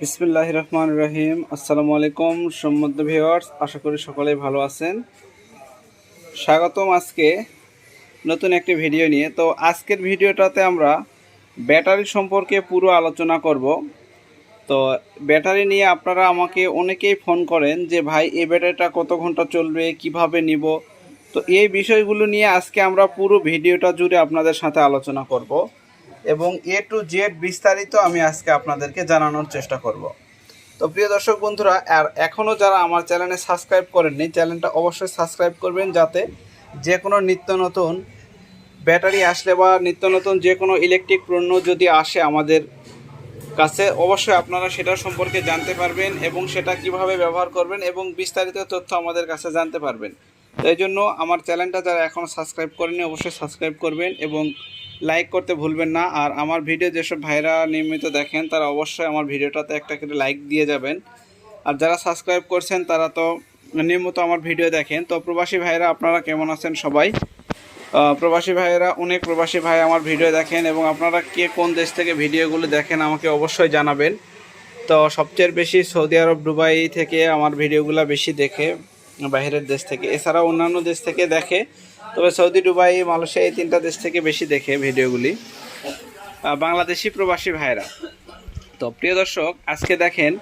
বিসমিল্লাহ রহমান রহিম। আসসালামু আলাইকুম সম্মদ্দ ভিওয়ার্স আশা করি সকলেই ভালো আছেন। স্বাগতম আজকে নতুন একটি ভিডিও নিয়ে। তো আজকের ভিডিওটাতে আমরা ব্যাটারি সম্পর্কে পুরো আলোচনা করব। তো ব্যাটারি নিয়ে আপনারা আমাকে অনেকেই ফোন করেন যে, ভাই, এই ব্যাটারিটা কত ঘণ্টা চলবে? কীভাবে নিব? তো এই বিষয়গুলো নিয়ে আজকে আমরা পুরো ভিডিওটা জুড়ে আপনাদের সাথে আলোচনা করব। এবং এ টু জেড বিস্তারিত আমি আজকে আপনাদেরকে জানানোর চেষ্টা করব। তো প্রিয় দর্শক বন্ধুরা, আর এখনও যারা আমার চ্যানেলে সাবস্ক্রাইব করেননি, চ্যানেলটা অবশ্যই সাবস্ক্রাইব করবেন যাতে যে কোনো নিত্য নতুন ব্যাটারি আসলে বা নিত্য নতুন যে কোনো ইলেকট্রিক পণ্য যদি আসে আমাদের কাছে, অবশ্যই আপনারা সেটা সম্পর্কে জানতে পারবেন এবং সেটা কীভাবে ব্যবহার করবেন এবং বিস্তারিত তথ্য আমাদের কাছে জানতে পারবেন। তো এই জন্য আমার চ্যানেলটা যারা এখনও সাবস্ক্রাইব করেনি অবশ্যই সাবস্ক্রাইব করবেন এবং লাইক করতে ভুলবেন না। আর আমার ভিডিও যেসব ভাইরা নিয়মিত দেখেন, তারা অবশ্যই আমার ভিডিওটাতে একটা করে লাইক দিয়ে যাবেন। আর যারা সাবস্ক্রাইব করছেন, তারা তো নিয়মিত আমার ভিডিও দেখেন। তো প্রবাসী ভাইরা আপনারা কেমন আছেন সবাই? প্রবাসী ভাইয়েরা, অনেক প্রবাসী ভাই আমার ভিডিও দেখেন এবং আপনারা কে কোন দেশ থেকে ভিডিওগুলো দেখেন, আমাকে অবশ্যই জানাবেন। তো সবচেয়ে বেশি সৌদি আরব, দুবাই থেকে আমার ভিডিওগুলো বেশি দেখে, বাইরের দেশ থেকে। এছাড়াও অন্যান্য দেশ থেকে দেখে তবে সৌদি, দুবাই, মালয়েশিয়া এই তিনটা দেশ থেকে বেশি দেখে ভিডিওগুলি। বাংলাদেশি প্রবাসী ভাইরা তো প্রিয় দর্শক, আজকে দেখেন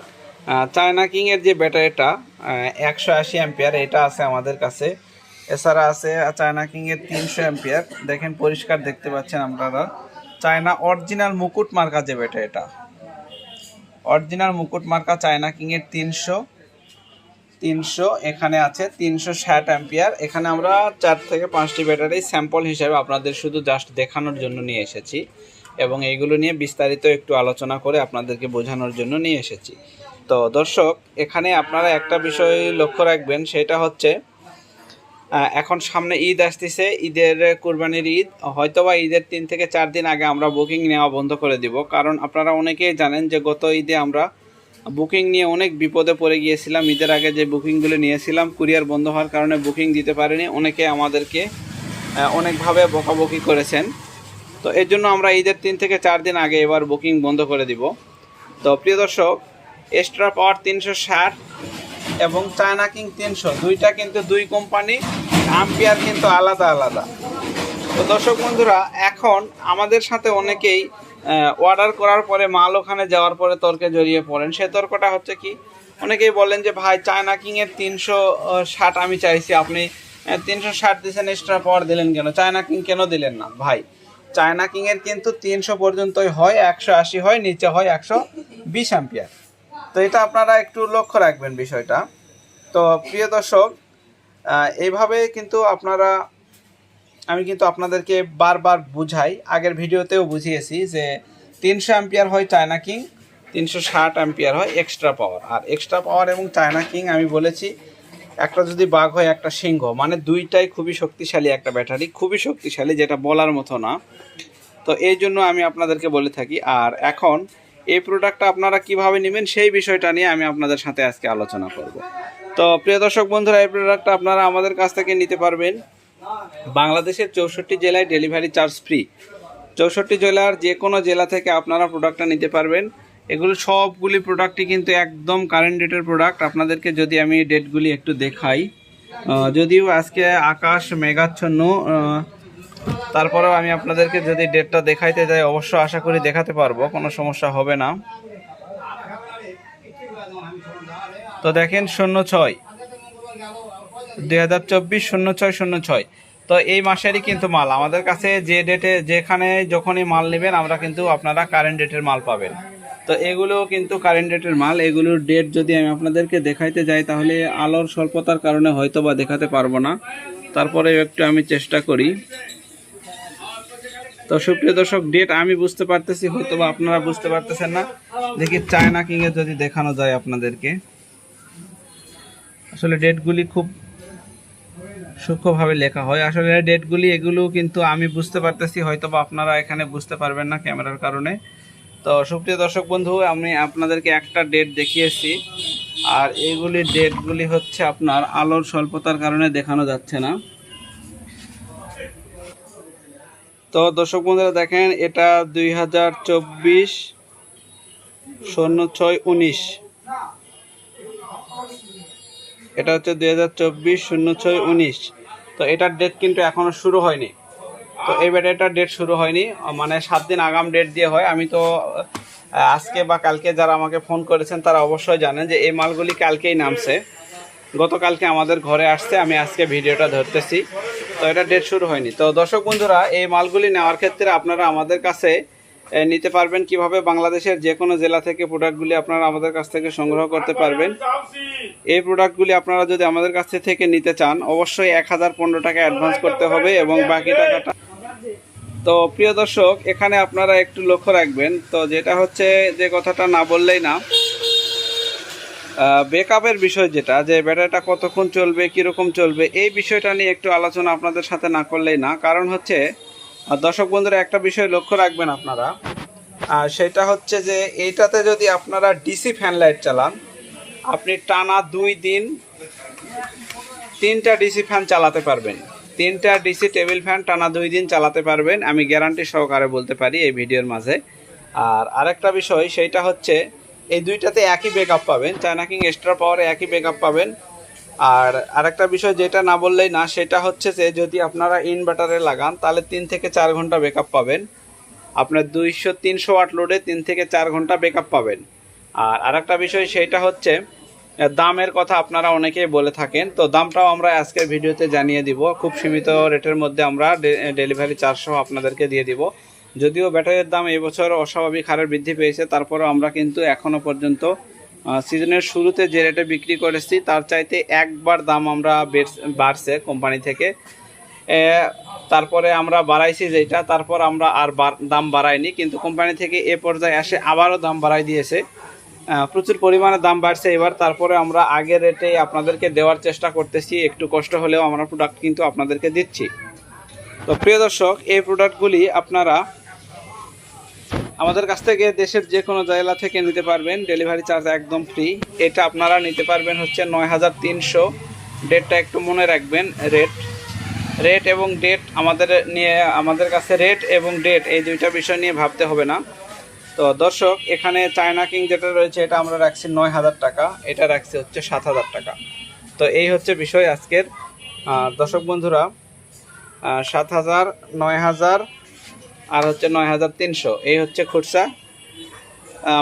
চায়না কিংয়ের যে ব্যাটারিটা একশো আশি অ্যাম্পিয়ার, এটা আছে আমাদের কাছে। এছাড়া আছে চায়না কিংয়ের তিনশো অ্যাম্পিয়ার। দেখেন, পরিষ্কার দেখতে পাচ্ছেন আপনারা। চায়না অরিজিনাল মুকুট মার্কা যে ব্যাটারিটা। অরিজিনাল মুকুট মার্কা চায়না কিংয়ের তিনশো। তিনশো, এখানে আছে তিনশো ষাট অ্যাম্পিয়ার। এখানে আমরা চার থেকে পাঁচটি ব্যাটারি স্যাম্পল হিসাবে আপনাদের শুধু জাস্ট দেখানোর জন্য নিয়ে এসেছি এবং এইগুলো নিয়ে বিস্তারিত একটু আলোচনা করে আপনাদেরকে বোঝানোর জন্য নিয়ে এসেছি। তো দর্শক, এখানে আপনারা একটা বিষয় লক্ষ্য রাখবেন, সেটা হচ্ছে এখন সামনে ঈদ আসতেছে, ঈদের কোরবানির ঈদ। হয়তোবা ঈদের তিন থেকে চার দিন আগে আমরা বুকিং নেওয়া বন্ধ করে দিব, কারণ আপনারা অনেকেই জানেন যে গত ঈদে আমরা বুকিং নিয়ে অনেক বিপদে পড়ে গিয়েছিলাম। ঈদের আগে যে বুকিংগুলো নিয়েছিলাম, কুরিয়ার বন্ধ হওয়ার কারণে বুকিং দিতে পারিনি। অনেকে আমাদেরকে অনেকভাবে বকাবকি করেছেন। তো এর জন্য আমরা ঈদের তিন থেকে চার দিন আগে এবার বুকিং বন্ধ করে দিব। তো প্রিয় দর্শক এক্সট্রা পাওয়ার তিনশো ষাট এবং চায়না কিং তিনশো, দুইটা কিন্তু দুই কোম্পানি আম্পিয়ার কিন্তু আলাদা আলাদা। তো দর্শক বন্ধুরা, এখন আমাদের সাথে অনেকেই অর্ডার করার পরে মাল ওখানে যাওয়ার পরে তর্কে জড়িয়ে পড়েন। সে তর্কটা হচ্ছে কি, অনেকেই বলেন যে, ভাই চায়না কিংয়ের তিনশো ষাট আমি চাইছি। আপনি তিনশো ষাট দিয়েছেন এক্সট্রা পাওয়ার দিলেন কেন? চায়না কিং কেন দিলেন না? ভাই চায়না কিংয়ের কিন্তু তিনশো পর্যন্তই হয়, একশো আশি হয়, নিচে হয় একশো বিশ অ্যাম্পিয়ার তো এটা আপনারা একটু লক্ষ্য রাখবেন বিষয়টা। তো প্রিয় দর্শক এইভাবে কিন্তু আপনারা আমি কিন্তু আপনাদেরকে বারবার বুঝাই। আগের ভিডিওতেও বুঝিয়েছি যে তিনশো অ্যাম্পিয়ার হয় চায়না কিং তিনশো ষাট অ্যাম্পিয়ার হয় এক্সট্রা পাওয়ার আর এক্সট্রা পাওয়ার এবং চায়না কিং আমি বলেছি, একটা যদি বাঘ হয়, একটা সিংহ। মানে দুইটাই খুবই শক্তিশালী একটা ব্যাটারি, খুবই শক্তিশালী, যেটা বলার মতো না। তো এই জন্য আমি আপনাদেরকে বলে থাকি। আর এখন এই প্রোডাক্টটা আপনারা কীভাবে নেবেন, সেই বিষয়টা নিয়ে আমি আপনাদের সাথে আজকে আলোচনা করব। তো প্রিয় দর্শক বন্ধুরা, এই প্রোডাক্টটা আপনারা আমাদের কাছ থেকে নিতে পারবেন। বাংলাদেশের চৌষট্টি জেলায় ডেলিভারি চার্জ ফ্রি। চৌষট্টি জেলার যে কোনো জেলা থেকে আপনারা প্রোডাক্টটা নিতে পারবেন। এগুলো সবগুলি প্রোডাক্টই কিন্তু একদম কারেন্ট ডেটের প্রোডাক্ট। আপনাদেরকে যদি আমি ডেটগুলি একটু দেখাই যদিও আজকে আকাশ মেঘাচ্ছন্ন তারপরেও আমি আপনাদেরকে যদি ডেটটা দেখাইতে যাই, অবশ্য আশা করি দেখাতে পারব, কোনো সমস্যা হবে না। তো দেখেন, শূন্য ছয়। দুই হাজার চব্বিশ শূন্য ছয় শূন্য ছয়। তো এই মাসেরই কিন্তু মাল। আমাদের কাছে যে ডেটে যেখানে যখনই মাল নেবেন, আমরা কিন্তু আপনারা কারেন্ট ডেটের মাল পাবেন। তো এগুলো কিন্তু কারেন্ট ডেটের মাল। এগুলোর ডেট যদি আমি আপনাদেরকে দেখাইতে যাই, তাহলে আলোর স্বল্পতার কারণে হয়তো বা দেখাতে পারব না। তারপরে একটু আমি চেষ্টা করি। তো সুপ্রিয় দর্শক ডেট আমি বুঝতে পারতেছি হয়তো বা আপনারা বুঝতে পারতেছেন না। দেখি চায়না কিংয়ে যদি দেখানো যায় আপনাদেরকে। আসলে ডেটগুলি খুব সূক্ষ্মভাবে লেখা হয়। আসলে ডেটগুলি, এগুলো কিন্তু আমি বুঝতে পারতেছি হয়তো বা আপনারা এখানে বুঝতে পারবেন না ক্যামেরার কারণে। তো সুপ্রিয় দর্শক বন্ধু, আমি আপনাদেরকে একটা ডেট দেখিয়েছি, আর এইগুলি ডেটগুলি হচ্ছে আপনার আলোর স্বল্পতার কারণে দেখানো যাচ্ছে না। তো দর্শক বন্ধুরা, দেখেন এটা দুই হাজার চব্বিশ, শূন্য ছয়, উনিশ। এটা হচ্ছে দুই হাজার চব্বিশ শূন্য ছয় উনিশ। তো এটার ডেট কিন্তু এখনও শুরু হয়নি। তো এই ব্যাটারিটার ডেট শুরু হয়নি। মানে সাত দিন আগাম ডেট দিয়ে হয়। আমি তো আজকে বা কালকে যারা আমাকে ফোন করেছেন, তারা অবশ্যই জানেন যে এই মালগুলি কালকেই নামছে। গতকালকে আমাদের ঘরে আসছে। আমি আজকে ভিডিওটা ধরতেছি। তো এটা ডেট শুরু হয়নি। তো দর্শক বন্ধুরা, এই মালগুলি নেওয়ার ক্ষেত্রে আপনারা আমাদের কাছে নিতে পারবেন কীভাবে বাংলাদেশের যে কোনো জেলা থেকে প্রোডাক্টগুলি আপনারা আমাদের কাছ থেকে সংগ্রহ করতে পারবেন। এই প্রোডাক্টগুলি আপনারা যদি আমাদের কাছ থেকে নিতে চান, অবশ্যই এক হাজার পনেরো টাকা অ্যাডভান্স করতে হবে এবং বাকি টাকাটা তো প্রিয় দর্শক, এখানে আপনারা একটু লক্ষ্য রাখবেন। তো যেটা হচ্ছে, যে কথাটা না বললেই না। বেকআপের বিষয় যেটা, যে ব্যাটারিটা কতক্ষণ চলবে, কীরকম চলবে, এই বিষয়টা নিয়ে একটু আলোচনা আপনাদের সাথে না করলেই না। কারণ হচ্ছে আহ, দর্শক বন্ধুরা একটা বিষয় লক্ষ্য রাখবেন আপনারা। আর সেটা হচ্ছে যে এইটাতে যদি আপনারা ডিসি ফ্যান লাইট চালান আপনি টানা দুই দিন তিনটা ডিসি ফ্যান চালাতে পারবেন। তিনটা ডিসি টেবিল ফ্যান টানা দুই দিন চালাতে পারবেন আমি গ্যারান্টি সহকারে বলতে পারি এই ভিডিওর মাঝে। আর আরেকটা বিষয় সেইটা হচ্ছে এই দুইটাতে একই ব্যাকআপ পাবেন চায়না কিং এক্সট্রা পাওয়ারে একই ব্যাকআপ পাবেন। আর আরেকটা বিষয় যেটা না বললেই না, সেটা হচ্ছে যে যদি আপনারা ইনভার্টারে লাগান, তাহলে তিন থেকে চার ঘণ্টা ব্যাকআপ পাবেন। আপনার দুইশো, তিনশো ওয়াট লোডে তিন থেকে চার ঘণ্টা ব্যাকআপ পাবেন। আর আরেকটা বিষয় সেটা হচ্ছে দামের কথা আপনারা অনেকেই বলে থাকেন, তো দামটাও আমরা আজকের ভিডিওতে জানিয়ে দিব। খুব সীমিত রেটের মধ্যে আমরা ডেলিভারি চার্জসহ আপনাদেরকে দিয়ে দিব। যদিও ব্যাটারির দাম এবছর অস্বাভাবিক হারে বৃদ্ধি পেয়েছে, তারপরেও আমরা কিন্তু এখনও পর্যন্ত সিজনের শুরুতে যে রেটে বিক্রি করেছি, তার চাইতে একবার দাম আমরা বেড়- বাড়ছে কোম্পানি থেকে। তারপরে আমরা বাড়াইছি যেটা, তারপর আমরা আর দাম বাড়াইনি, কিন্তু কোম্পানি থেকে এ পর্যায়ে এসে আবারও দাম বাড়াই দিয়েছে। প্রচুর পরিমাণে দাম বাড়ছে এবার, তারপরে আমরা আগের রেটে আপনাদেরকে দেওয়ার চেষ্টা করতেছি, একটু কষ্ট হলেও আমরা প্রোডাক্ট কিন্তু আপনাদেরকে দিচ্ছি। তো প্রিয় দর্শক, এই প্রোডাক্টগুলি আপনারা আমাদের কাছ থেকে দেশের যে কোনো জেলা থেকে নিতে পারবেন। ডেলিভারি চার্জ একদম ফ্রি এটা আপনারা নিতে পারবেন হচ্ছে নয় হাজার তিনশো। ডেটটা একটু মনে রাখবেন রেট রেট এবং ডেট আমাদের নিয়ে, আমাদের কাছে রেট এবং ডেট এই দুইটা বিষয় নিয়ে ভাবতে হবে না। তো দর্শক, এখানে চায়না কিং যেটা রয়েছে, এটা আমরা রাখছি নয় হাজার টাকা। এটা রাখছি হচ্ছে সাত হাজার টাকা। তো এই হচ্ছে বিষয় আজকের। দর্শক বন্ধুরা সাত হাজার, নয় হাজার আর হচ্ছে নয় হাজার তিনশো। এই হচ্ছে খুচরা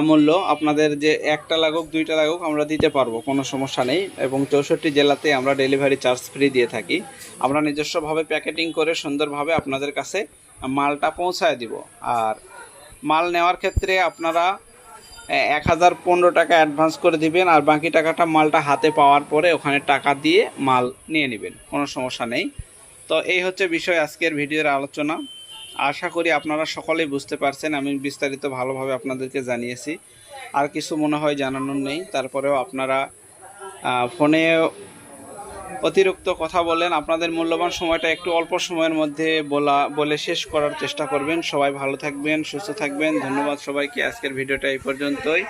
মূল্য। আপনাদের যে একটা লাগুক, দুইটা লাগুক, আমরা দিতে পারব, কোনো সমস্যা নেই। এবং চৌষট্টি জেলাতে আমরা ডেলিভারি চার্জ ফ্রি দিয়ে থাকি। আমরা নিজস্বভাবে প্যাকেটিং করে সুন্দরভাবে আপনাদের কাছে মালটা পৌঁছায় দিব। আর মাল নেওয়ার ক্ষেত্রে আপনারা এক হাজার পনেরো টাকা অ্যাডভান্স করে দিবেন, আর বাকি টাকাটা মালটা হাতে পাওয়ার পরে ওখানে টাকা দিয়ে মাল নিয়ে নেবেন, কোনো সমস্যা নেই। তো এই হচ্ছে বিষয় আজকের ভিডিওর আলোচনা। আশা করি আপনারা সকলেই বুঝতে পারছেন, আমি বিস্তারিত ভালোভাবে আপনাদেরকে জানিয়েছি। আর কিছু মনে হয় জানানোর নেই, তারপরেও আপনারা ফোনে অতিরিক্ত কথা বলেন আপনাদের মূল্যবান সময়টা একটু অল্প সময়ের মধ্যে বলা, বলে শেষ করার চেষ্টা করবেন। সবাই ভালো থাকবেন, সুস্থ থাকবেন। ধন্যবাদ সবাইকে, আজকের ভিডিওটা এই পর্যন্তই।